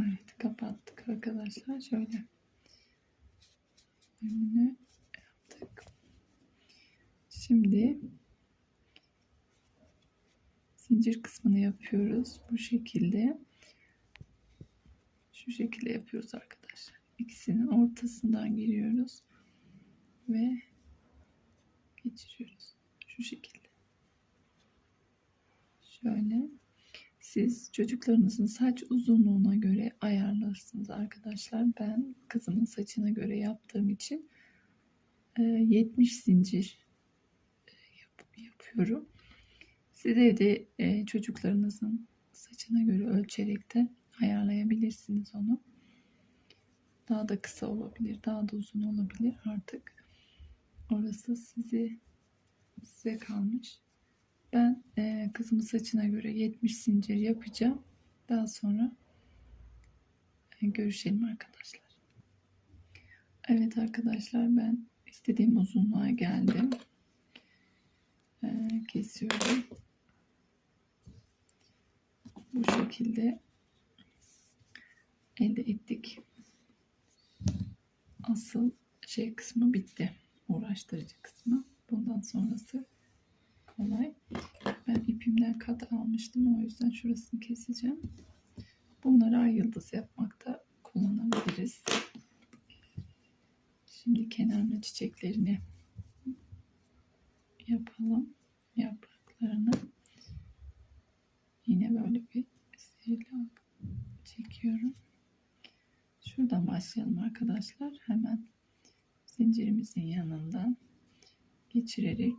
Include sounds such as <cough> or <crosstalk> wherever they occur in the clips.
Evet kapattık arkadaşlar. Şöyle önünü yaptık. Şimdi zincir kısmını yapıyoruz. Bu şekilde. Şu şekilde yapıyoruz arkadaşlar. İkisinin ortasından giriyoruz ve geçiriyoruz. Şu şekilde. Şöyle. Siz çocuklarınızın saç uzunluğuna göre ayarlarsınız arkadaşlar. Ben kızımın saçına göre yaptığım için e, 70 zincir e, yap- yapıyorum. Siz evde e, çocuklarınızın saçına göre ölçerek de ayarlayabilirsiniz onu. Daha da kısa olabilir, daha da uzun olabilir artık. Orası sizi size kalmış. Ben e, kızımın saçına göre 70 zincir yapacağım. Daha sonra e, görüşelim arkadaşlar. Evet arkadaşlar ben istediğim uzunluğa geldim. E, kesiyorum. Bu şekilde elde ettik. Asıl şey kısmı bitti. Uğraştırıcı kısmı. Bundan sonrası kolay. Ben ipimden kat almıştım. O yüzden şurasını keseceğim. Bunları ay yıldız yapmakta kullanabiliriz. Şimdi kenarına çiçeklerini yapalım. Yapraklarını. Yine böyle bir sihirli çekiyorum. Şuradan başlayalım arkadaşlar. Hemen zincirimizin yanından geçirerek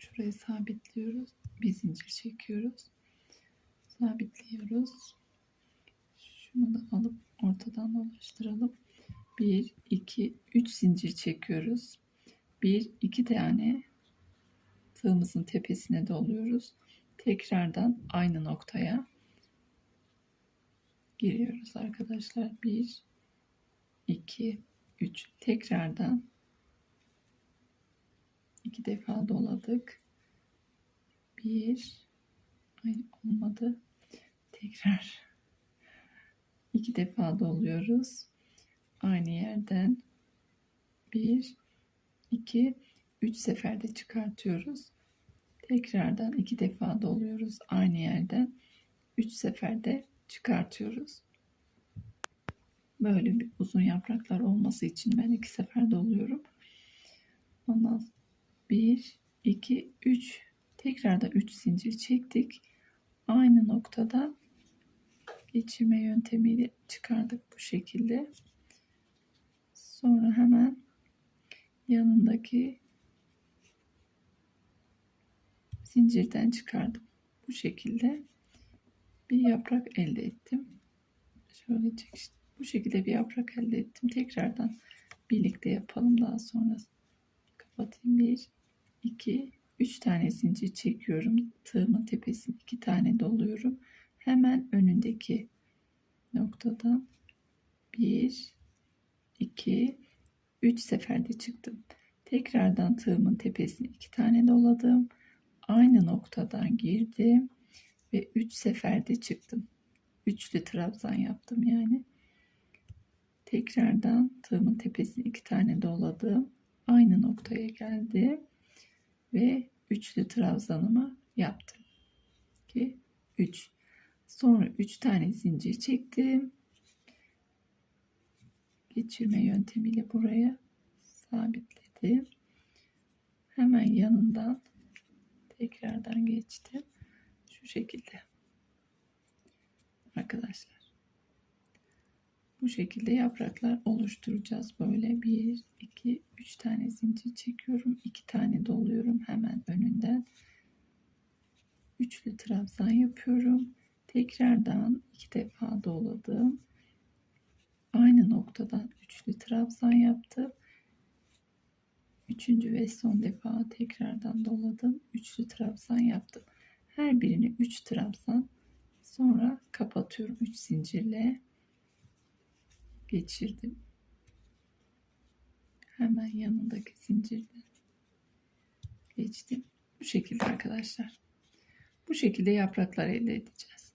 şurayı sabitliyoruz. Bir zincir çekiyoruz. Sabitliyoruz. Şunu da alıp ortadan dolaştıralım. 1, 2, 3 zincir çekiyoruz. 1, 2 tane tığımızın tepesine doluyoruz. Tekrardan aynı noktaya giriyoruz arkadaşlar. 1, 2, 3. Tekrardan iki defa doladık. Bir, ay olmadı. Tekrar iki defa doluyoruz. Aynı yerden bir, iki, üç seferde çıkartıyoruz. Tekrardan iki defa doluyoruz. Aynı yerden üç seferde çıkartıyoruz. Böyle bir uzun yapraklar olması için ben iki sefer doluyorum. Ondan 1, 2, 3 tekrardan 3 zincir çektik. Aynı noktada geçirme yöntemiyle çıkardık bu şekilde. Sonra hemen yanındaki zincirden çıkardım. Bu şekilde bir yaprak elde ettim. Şöyle çekiştim. Bu şekilde bir yaprak elde ettim. Tekrardan birlikte yapalım daha sonra kapatayım. 1 2 3 tane zincir çekiyorum. Tığımın tepesine 2 tane doluyorum. Hemen önündeki noktadan 1 2 3 seferde çıktım. Tekrardan tığımın tepesine 2 tane doladım. Aynı noktadan girdim ve 3 seferde çıktım. Üçlü trabzan yaptım yani. Tekrardan tığımın tepesine iki tane doladım. Aynı noktaya geldim ve üçlü trabzanımı yaptım. 2 3 Sonra 3 tane zincir çektim. Geçirme yöntemiyle buraya sabitledim. Hemen yanından tekrardan geçtim. Şu şekilde. Arkadaşlar. Bu şekilde yapraklar oluşturacağız. Böyle 1, 2, 3 tane zincir çekiyorum. 2 tane doluyorum hemen önünden. Üçlü trabzan yapıyorum. Tekrardan iki defa doladım. Aynı noktadan üçlü trabzan yaptım. Üçüncü ve son defa tekrardan doladım. Üçlü trabzan yaptım. Her birini 3 trabzan sonra kapatıyorum 3 zincirle geçirdim. Hemen yanındaki zincirden geçtim. Bu şekilde arkadaşlar. Bu şekilde yapraklar elde edeceğiz.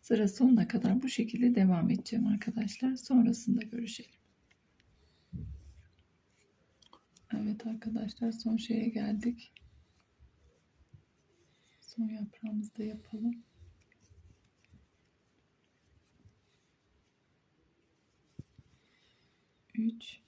Sıra sonuna kadar bu şekilde devam edeceğim arkadaşlar. Sonrasında görüşelim. Evet arkadaşlar son şeye geldik. Son yaprağımızı da yapalım. Üç.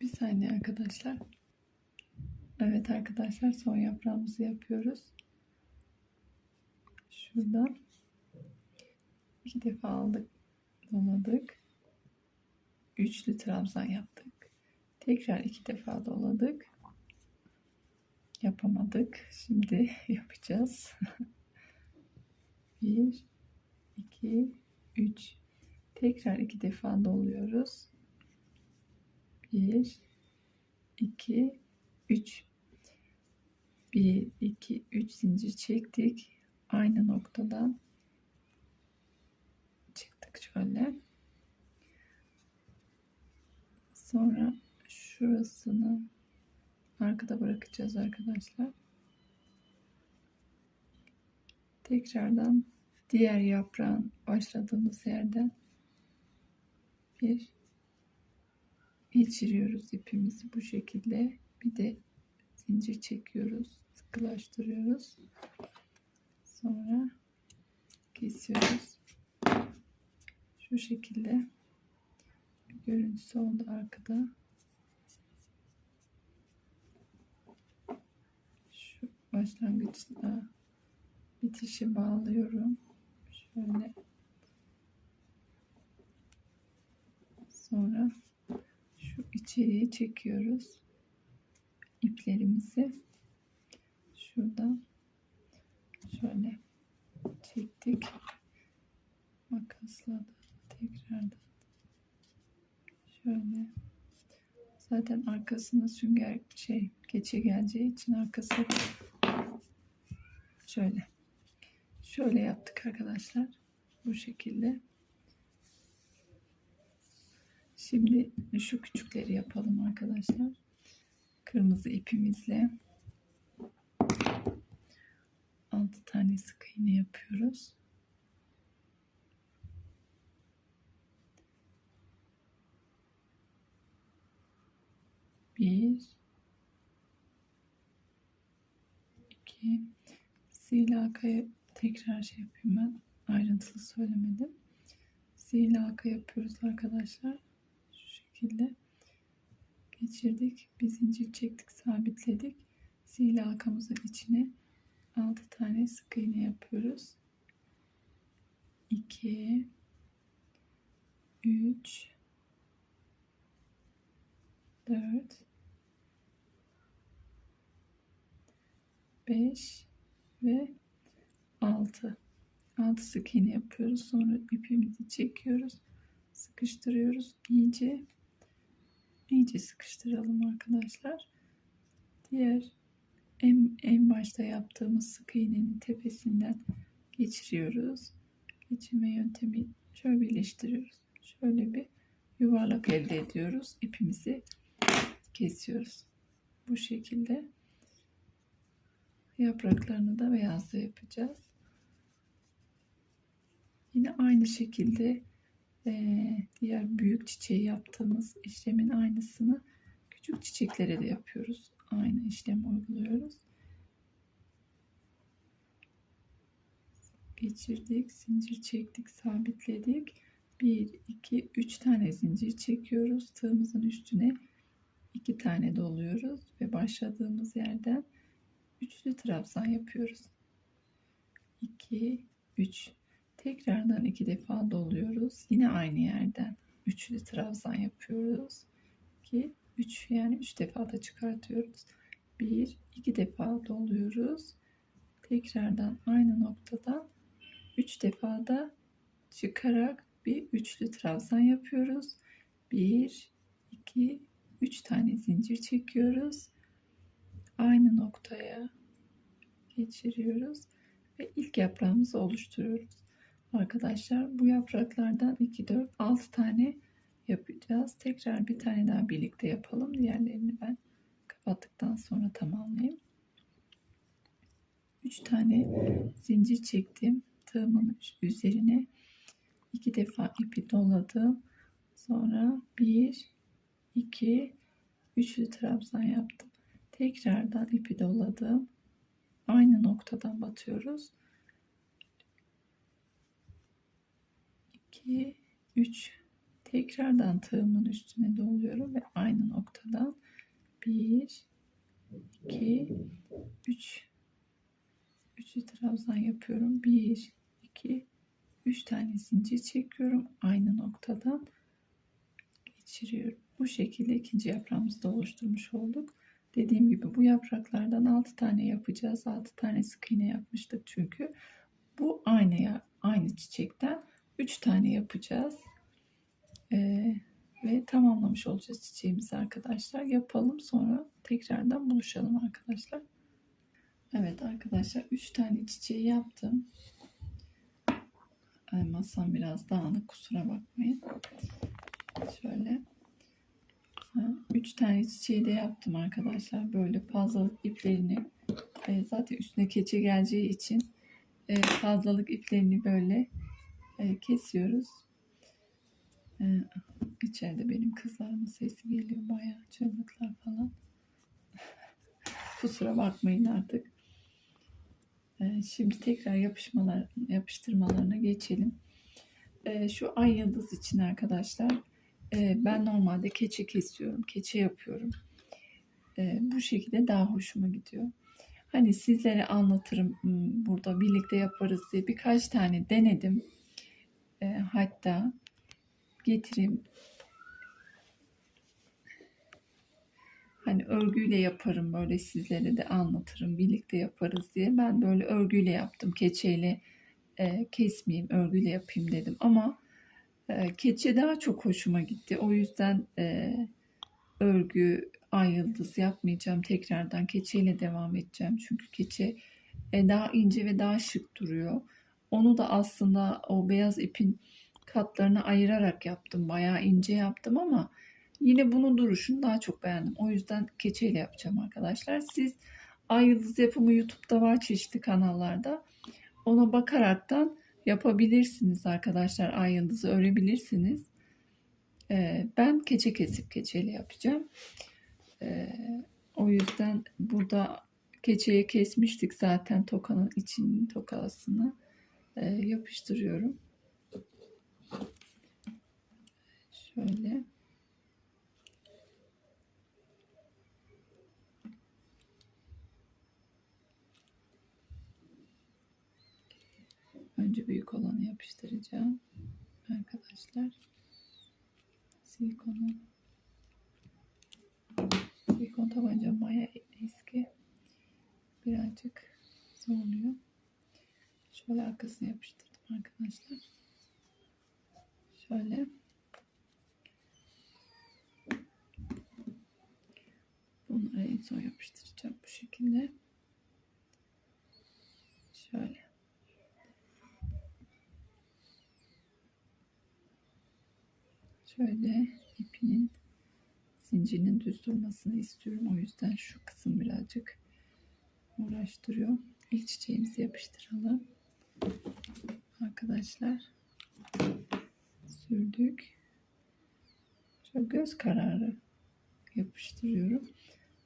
Bir saniye arkadaşlar. Evet arkadaşlar son yaprağımızı yapıyoruz. Şuradan iki defa aldık, doladık. Üçlü trabzan yaptık. Tekrar iki defa doladık. Yapamadık. Şimdi <laughs> yapacağız. Bir, iki, üç. Tekrar iki defa doluyoruz. Bir, iki, üç. Bir, iki, üç zincir çektik. Aynı noktadan çıktık şöyle. Sonra şurasını arkada bırakacağız arkadaşlar. Tekrardan diğer yaprağın başladığımız yerden bir geçiriyoruz ipimizi bu şekilde. Bir de zincir çekiyoruz, sıkılaştırıyoruz. Sonra kesiyoruz. Şu şekilde görüntüsü oldu arkada. Şu başlangıçta bitişi bağlıyorum. Şöyle. Sonra şu içeriye çekiyoruz. iplerimizi. Şuradan şöyle çektik. Makasla da tekrardan şöyle. Zaten arkasına sünger şey keçe geleceği için arkası şöyle. Şöyle yaptık arkadaşlar. Bu şekilde şimdi şu küçükleri yapalım arkadaşlar kırmızı ipimizle 6 tane sık iğne yapıyoruz Bir, iki, silakaya tekrar şey yapayım ben. Ayrıntılı söylemedim. Silaka yapıyoruz arkadaşlar. Şekilde geçirdik. Bir zincir çektik, sabitledik. Silakamızın içine 6 tane sık iğne yapıyoruz. 2 3 4 5 ve 6 6 sık iğne yapıyoruz sonra ipimizi çekiyoruz sıkıştırıyoruz iyice iyice sıkıştıralım arkadaşlar. Diğer en, en başta yaptığımız sık iğnenin tepesinden geçiriyoruz. Geçirme yöntemi şöyle birleştiriyoruz. Şöyle bir yuvarlak elde ediyoruz. İpimizi kesiyoruz. Bu şekilde Yapraklarını da beyazla yapacağız. Yine aynı şekilde diğer büyük çiçeği yaptığımız işlemin aynısını küçük çiçeklere de yapıyoruz. Aynı işlemi uyguluyoruz. Geçirdik, zincir çektik, sabitledik. 1, 2, 3 tane zincir çekiyoruz. Tığımızın üstüne 2 tane doluyoruz ve başladığımız yerden üçlü trabzan yapıyoruz. 2 3 tekrardan iki defa doluyoruz. Yine aynı yerden üçlü trabzan yapıyoruz. 2 3 yani 3 defa da çıkartıyoruz. 1 2 defa doluyoruz. Tekrardan aynı noktadan 3 defa da çıkarak bir üçlü trabzan yapıyoruz. 1 2 3 tane zincir çekiyoruz aynı noktaya geçiriyoruz ve ilk yaprağımızı oluşturuyoruz. Arkadaşlar bu yapraklardan 2 4 6 tane yapacağız. Tekrar bir tane daha birlikte yapalım. Diğerlerini ben kapattıktan sonra tamamlayayım. 3 tane zincir çektim. Tığımın üzerine iki defa ipi doladım. Sonra 1 2 üçlü trabzan yaptım. Tekrardan ipi doladım. Aynı noktadan batıyoruz. 2 3 tekrardan tığımın üstüne doluyorum ve aynı noktadan 1 2 3 üçlü trabzan yapıyorum. 1 2 3 tane zincir çekiyorum. Aynı noktadan geçiriyorum. Bu şekilde ikinci yaprağımızı da oluşturmuş olduk. Dediğim gibi bu yapraklardan 6 tane yapacağız. 6 tane sık iğne yapmıştık çünkü. Bu aynı ya aynı çiçekten 3 tane yapacağız. Ee, ve tamamlamış olacağız çiçeğimizi arkadaşlar. Yapalım sonra tekrardan buluşalım arkadaşlar. Evet arkadaşlar 3 tane çiçeği yaptım. Ay, masam biraz dağınık kusura bakmayın. Şöyle. 3 tane çiçeği de yaptım arkadaşlar. Böyle fazlalık iplerini e, zaten üstüne keçe geleceği için e, fazlalık iplerini böyle kesiyoruz. E, içeride benim kızlarımın sesi geliyor. Bayağı çığlıklar falan. <laughs> Kusura bakmayın artık. E, şimdi tekrar yapışmalar yapıştırmalarına geçelim. E, şu ay yıldız için arkadaşlar e, ben normalde keçe kesiyorum. Keçe yapıyorum. E, bu şekilde daha hoşuma gidiyor. Hani sizlere anlatırım hmm, burada birlikte yaparız diye birkaç tane denedim. E, hatta getireyim. Hani örgüyle yaparım böyle sizlere de anlatırım birlikte yaparız diye. Ben böyle örgüyle yaptım. Keçeyle e, kesmeyeyim örgüyle yapayım dedim ama e, keçe daha çok hoşuma gitti. O yüzden e, örgü ay yıldız yapmayacağım. Tekrardan keçeyle devam edeceğim. Çünkü keçe e, daha ince ve daha şık duruyor. Onu da aslında o beyaz ipin katlarını ayırarak yaptım. Bayağı ince yaptım ama yine bunun duruşunu daha çok beğendim. O yüzden keçeyle yapacağım arkadaşlar. Siz ay yıldız yapımı YouTube'da var çeşitli kanallarda. Ona bakaraktan yapabilirsiniz arkadaşlar. Ay yıldızı örebilirsiniz. Ee, ben keçe kesip keçeyle yapacağım. Ee, o yüzden burada keçeye kesmiştik zaten tokanın için tokasını e, yapıştırıyorum. Şöyle. Önce büyük olanı yapıştıracağım. Arkadaşlar. Silikonu. Silikon tabanca baya eski. Birazcık zorluyor. Şöyle arkasını yapıştırdım arkadaşlar. Şöyle. Bunları en son yapıştıracağım bu şekilde. Şöyle. Şöyle ipinin zincirinin düz durmasını istiyorum. O yüzden şu kısım birazcık uğraştırıyor. İlk çiçeğimizi yapıştıralım. Arkadaşlar sürdük. Şöyle göz kararı yapıştırıyorum.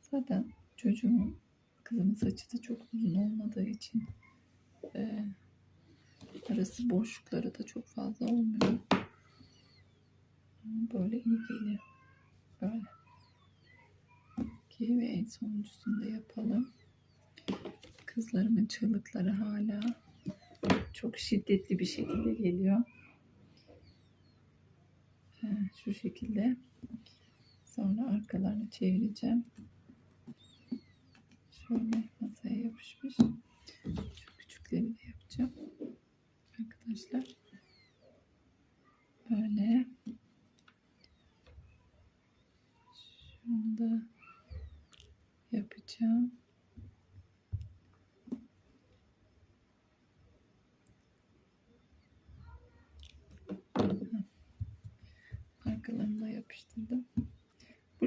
Zaten çocuğumun kızımın saçı da çok uzun olmadığı için e, arası boşlukları da çok fazla olmuyor. Böyle iyi geliyor. Böyle. İki ve en sonuncusunu da yapalım. Kızlarımın çığlıkları hala çok şiddetli bir şekilde geliyor. Şu şekilde. Sonra arkalarını çevireceğim. Şöyle masaya yapışmış. Şu küçükleri de yapacağım.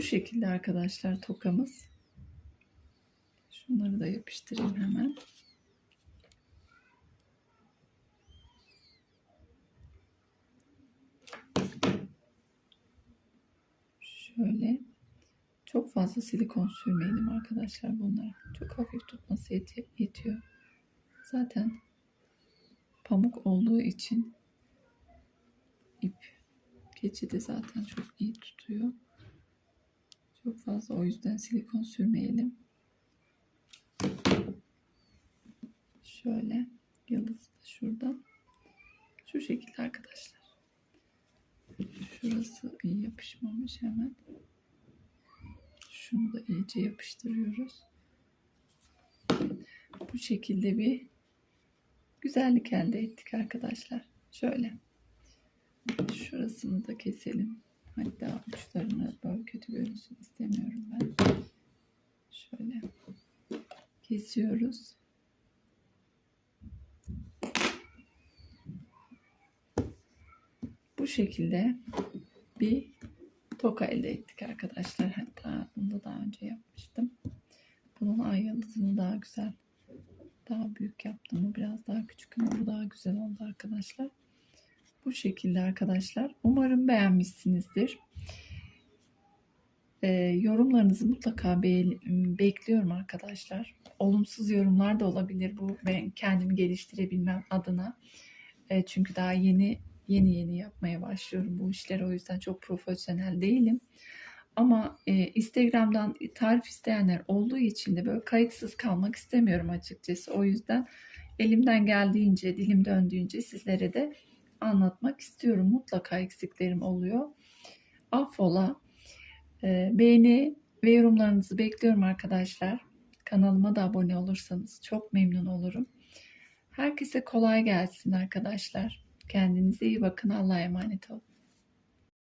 şekilde arkadaşlar tokamız. Şunları da yapıştırayım hemen. Şöyle. Çok fazla silikon sürmeyelim arkadaşlar bunlara. Çok hafif tutması yetiyor. Zaten pamuk olduğu için ip keçi de zaten çok iyi tutuyor. Çok fazla o yüzden silikon sürmeyelim. Şöyle yıldız da şurada. Şu şekilde arkadaşlar. Şurası iyi yapışmamış hemen. Şunu da iyice yapıştırıyoruz. Bu şekilde bir güzellik elde ettik arkadaşlar. Şöyle. Şurasını da keselim. Hatta uçlarını böyle kötü görünsün istemiyorum ben. Şöyle kesiyoruz. Bu şekilde bir toka elde ettik arkadaşlar. Hatta bunu da daha önce yapmıştım. Bunun ay yıldızını daha güzel, daha büyük yaptım. Bu biraz daha küçük ama bu daha güzel oldu arkadaşlar. Bu şekilde arkadaşlar. Umarım beğenmişsinizdir. Ee, yorumlarınızı mutlaka be- bekliyorum arkadaşlar. Olumsuz yorumlar da olabilir. Bu ben kendimi geliştirebilmem adına. Ee, çünkü daha yeni yeni yeni yapmaya başlıyorum bu işleri. O yüzden çok profesyonel değilim. Ama e, Instagram'dan tarif isteyenler olduğu için de böyle kayıtsız kalmak istemiyorum açıkçası. O yüzden elimden geldiğince, dilim döndüğünce sizlere de anlatmak istiyorum. Mutlaka eksiklerim oluyor. Affola. E, beğeni ve yorumlarınızı bekliyorum arkadaşlar. Kanalıma da abone olursanız çok memnun olurum. Herkese kolay gelsin arkadaşlar. Kendinize iyi bakın. Allah'a emanet olun.